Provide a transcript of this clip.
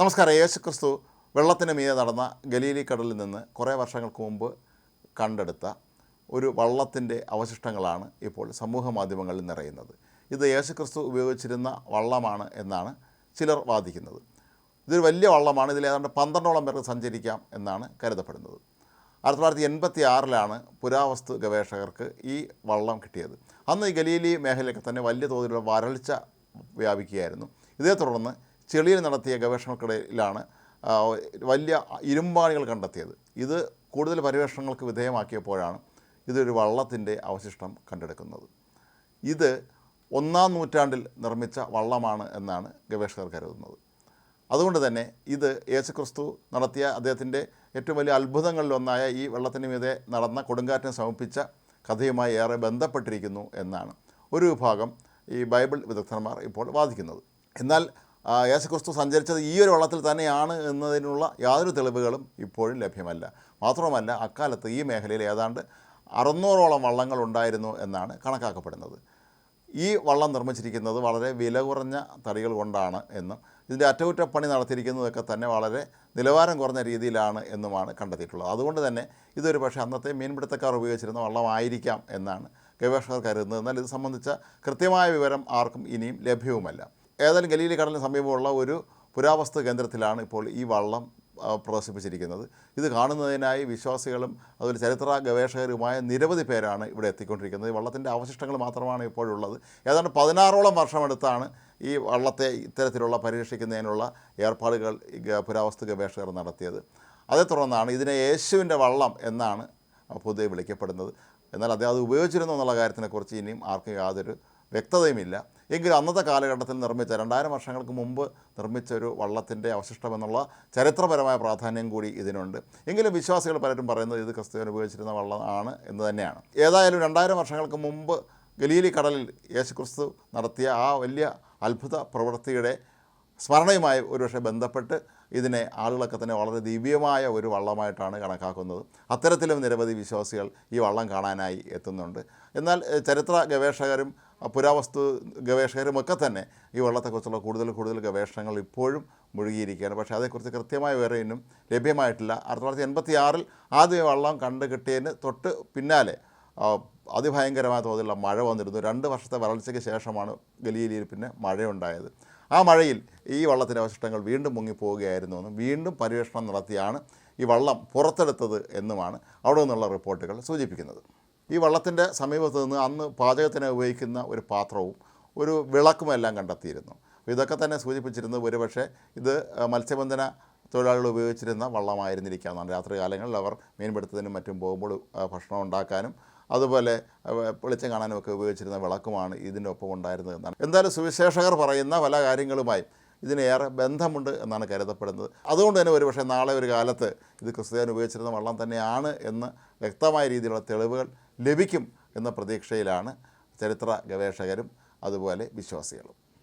നമസ്കാരം. യേശു ക്രിസ്തു വെള്ളത്തിന് മീതെ നടന്ന ഗലീലി കടലിൽ നിന്ന് കുറേ വർഷങ്ങൾക്ക് മുമ്പ് കണ്ടെടുത്ത ഒരു വള്ളത്തിന്റെ അവശിഷ്ടങ്ങളാണ് ഇപ്പോൾ സമൂഹ മാധ്യമങ്ങളിൽ നിറയുന്നത്. ഇത് യേശു ക്രിസ്തു ഉപയോഗിച്ചിരുന്ന വള്ളമാണ് എന്നാണ് ചിലർ വാദിക്കുന്നത്. ഇതൊരു വലിയ വള്ളമാണ്. ഇതിൽ ഏതാണ്ട് പന്ത്രണ്ടോളം പേർക്ക് സഞ്ചരിക്കാം എന്നാണ് കരുതപ്പെടുന്നത്. ആയിരത്തി തൊള്ളായിരത്തി എൺപത്തി ആറിലാണ് പുരാവസ്തു ഗവേഷകർക്ക് ഈ വള്ളം കിട്ടിയത്. അന്ന് ഈ ഗലീലി മേഖലയൊക്കെ തന്നെ വലിയ തോതിലുള്ള വരൾച്ച വ്യാപിക്കുകയായിരുന്നു. ഇതേ തുടർന്ന് ചെളിയിൽ നടത്തിയ ഗവേഷണക്കിടയിലാണ് വലിയ ഇരുമ്പാണികൾ കണ്ടെത്തിയത്. ഇത് കൂടുതൽ പര്യവേഷണങ്ങൾക്ക് വിധേയമാക്കിയപ്പോഴാണ് ഇതൊരു വള്ളത്തിന്റെ അവശിഷ്ടം കണ്ടെടുക്കുന്നത്. ഇത് ഒന്നാം നൂറ്റാണ്ടിൽ നിർമ്മിച്ച വള്ളമാണ് എന്നാണ് ഗവേഷകർ കരുതുന്നത്. അതുകൊണ്ട് തന്നെ ഇത് യേശുക്രിസ്തു നടത്തിയ അദ്ദേഹത്തിന്റെ ഏറ്റവും വലിയ അത്ഭുതങ്ങളിലൊന്നായ ഈ വെള്ളത്തിന് മീതെ നടന്ന കൊടുങ്കാറ്റിനെ സമർപ്പിച്ച കഥയുമായി ഏറെ ബന്ധപ്പെട്ടിരിക്കുന്നു എന്നാണ് ഒരു വിഭാഗം ഈ ബൈബിൾ വിദഗ്ധന്മാർ ഇപ്പോൾ വാദിക്കുന്നത്. എന്നാൽ യേശുക്രിസ്തു സഞ്ചരിച്ചത് ഈ ഒരു വള്ളത്തിൽ തന്നെയാണ് എന്നതിനുള്ള യാതൊരു തെളിവുകളും ഇപ്പോഴും ലഭ്യമല്ല. മാത്രമല്ല അക്കാലത്ത് ഈ മേഖലയിൽ ഏതാണ്ട് അറുന്നൂറോളം വള്ളങ്ങൾ ഉണ്ടായിരുന്നു എന്നാണ് കണക്കാക്കപ്പെടുന്നത്. ഈ വള്ളം നിർമ്മിച്ചിരിക്കുന്നത് വളരെ വില കുറഞ്ഞ തടികൾ കൊണ്ടാണ് എന്നും ഇതിന്റെ അറ്റകുറ്റപ്പണി നടത്തിയിരിക്കുന്നതൊക്കെ തന്നെ വളരെ നിലവാരം കുറഞ്ഞ രീതിയിലാണ് എന്നുമാണ് കണ്ടെത്തിയിട്ടുള്ളത്. അതുകൊണ്ട് തന്നെ ഇതൊരു പക്ഷേ അന്നത്തെ മീൻപിടുത്തക്കാർ ഉപയോഗിച്ചിരുന്ന വള്ളമായിരിക്കാം എന്നാണ് ഗവേഷകർ കരുതുന്നത്. എന്നാൽ ഇത് സംബന്ധിച്ച കൃത്യമായ വിവരം ആർക്കും ഇനിയും ലഭ്യവുമല്ല. ഏതായാലും ഗലീലി കടലിന് സമീപമുള്ള ഒരു പുരാവസ്തു കേന്ദ്രത്തിലാണ് ഇപ്പോൾ ഈ വള്ളം പ്രദർശിപ്പിച്ചിരിക്കുന്നത്. ഇത് കാണുന്നതിനായി വിശ്വാസികളും അതുപോലെ ചരിത്ര ഗവേഷകരുമായ നിരവധി പേരാണ് ഇവിടെ എത്തിക്കൊണ്ടിരിക്കുന്നത്. വള്ളത്തിന്റെ അവശിഷ്ടങ്ങൾ മാത്രമാണ് ഇപ്പോഴുള്ളത്. ഏതാണ്ട് പതിനാറോളം വർഷമെടുത്താണ് ഈ വള്ളത്തെ ഇത്തരത്തിലുള്ള പരിരക്ഷിക്കുന്നതിനുള്ള ഏർപ്പാടുകൾ പുരാവസ്തു ഗവേഷകർ നടത്തിയത്. അതേ തുടർന്നാണ് ഇതിനെ യേശുവിന്റെ വള്ളം എന്നാണ് പൊതുവെ വിളിക്കപ്പെടുന്നത്. എന്നാൽ അദ്ദേഹം അത് ഉപയോഗിച്ചിരുന്നു എന്നുള്ള കാര്യത്തിനെക്കുറിച്ച് ഇനിയും ആർക്കും യാതൊരു വ്യക്തതയുമില്ല. എങ്കിലും അന്നത്തെ കാലഘട്ടത്തിൽ നിർമ്മിച്ച രണ്ടായിരം വർഷങ്ങൾക്ക് മുമ്പ് നിർമ്മിച്ച ഒരു വള്ളത്തിന്റെ അവശിഷ്ടം എന്നുള്ള ചരിത്രപരമായ പ്രാധാന്യം കൂടി ഇതിനുണ്ട്. എങ്കിലും വിശ്വാസികൾ പലരും പറയുന്നത് ഇത് ക്രിസ്തുവിന് ഉപയോഗിച്ചിരുന്ന വള്ളം ആണ് എന്ന് തന്നെയാണ്. ഏതായാലും രണ്ടായിരം വർഷങ്ങൾക്ക് മുമ്പ് ഗലീലി കടലിൽ യേശുക്രിസ്തു നടത്തിയ ആ വലിയ അത്ഭുത പ്രവൃത്തിയുടെ സ്മരണയുമായി ഒരുപക്ഷെ ബന്ധപ്പെട്ട് ഇതിനെ ആളുകളൊക്കെ തന്നെ വളരെ ദിവ്യമായ ഒരു വള്ളമായിട്ടാണ് കണക്കാക്കുന്നത്. അത്തരത്തിലും നിരവധി വിശ്വാസികൾ ഈ വള്ളം കാണാനായി എത്തുന്നുണ്ട്. എന്നാൽ ചരിത്ര ഗവേഷകരും പുരാവസ്തു ഗവേഷകരും ഒക്കെ തന്നെ ഈ വള്ളത്തെക്കുറിച്ചുള്ള കൂടുതൽ കൂടുതൽ ഗവേഷണങ്ങൾ ഇപ്പോഴും മുഴുകിയിരിക്കുകയാണ്. പക്ഷേ അതേക്കുറിച്ച് കൃത്യമായ വിവരമൊന്നും ലഭ്യമായിട്ടില്ല. ആയിരത്തി തൊള്ളായിരത്തി എൺപത്തി ആറിൽ ആദ്യം വെള്ളം വള്ളം കണ്ടു കിട്ടിയതിന് തൊട്ട് പിന്നാലെ അതിഭയങ്കരമായ തോതിലുള്ള മഴ വന്നിരുന്നു. രണ്ട് വർഷത്തെ വരൾച്ചയ്ക്ക് ശേഷമാണ് ഗലീലിയിൽ പിന്നെ മഴയുണ്ടായത്. ആ മഴയിൽ ഈ വള്ളത്തിന്റെ അവശിഷ്ടങ്ങൾ വീണ്ടും മുങ്ങിപ്പോവുകയായിരുന്നു എന്നും വീണ്ടും പര്യവേഷണം നടത്തിയാണ് ഈ വള്ളം പുറത്തെടുത്തത് എന്നുമാണ് അവിടെ നിന്നുള്ള റിപ്പോർട്ടുകൾ സൂചിപ്പിക്കുന്നത്. ഈ വള്ളത്തിന്റെ സമീപത്ത് നിന്ന് അന്ന് പാചകത്തിന് ഉപയോഗിക്കുന്ന ഒരു പാത്രവും ഒരു വിളക്കുമെല്ലാം കണ്ടെത്തിയിരുന്നു. ഇതൊക്കെ തന്നെ സൂചിപ്പിച്ചിരുന്നത് ഒരുപക്ഷെ ഇത് മത്സ്യബന്ധന തൊഴിലാളികൾ ഉപയോഗിച്ചിരുന്ന വള്ളമായിരുന്നിരിക്കാമെന്നാണ് രാത്രി കാലങ്ങളിൽ അവർ മീൻപിടുത്തത്തിനും മറ്റും പോകുമ്പോൾ ഭക്ഷണം ഉണ്ടാക്കാനും അതുപോലെ വെളിച്ചം കാണാനും ഒക്കെ ഉപയോഗിച്ചിരുന്ന വിളക്കുമാണ് ഇതിന്റെ ഒപ്പം ഉണ്ടായിരുന്നത് എന്നാണ്. എന്തായാലും സുവിശേഷകർ പറയുന്ന പല കാര്യങ്ങളുമായി ഇതിനേറെ ബന്ധമുണ്ട് എന്നാണ് കരുതപ്പെടുന്നത്. അതുകൊണ്ട് തന്നെ ഒരുപക്ഷെ നാളെ ഒരു കാലത്ത് ഇത് ക്രിസ്ത്യാനി ഉപയോഗിച്ചിരുന്ന വള്ളം തന്നെയാണ് എന്ന് വ്യക്തമായ രീതിയിലുള്ള തെളിവുകൾ ലഭിക്കും എന്ന പ്രതീക്ഷയിലാണ് ചരിത്ര ഗവേഷകരും അതുപോലെ വിശ്വാസികളും.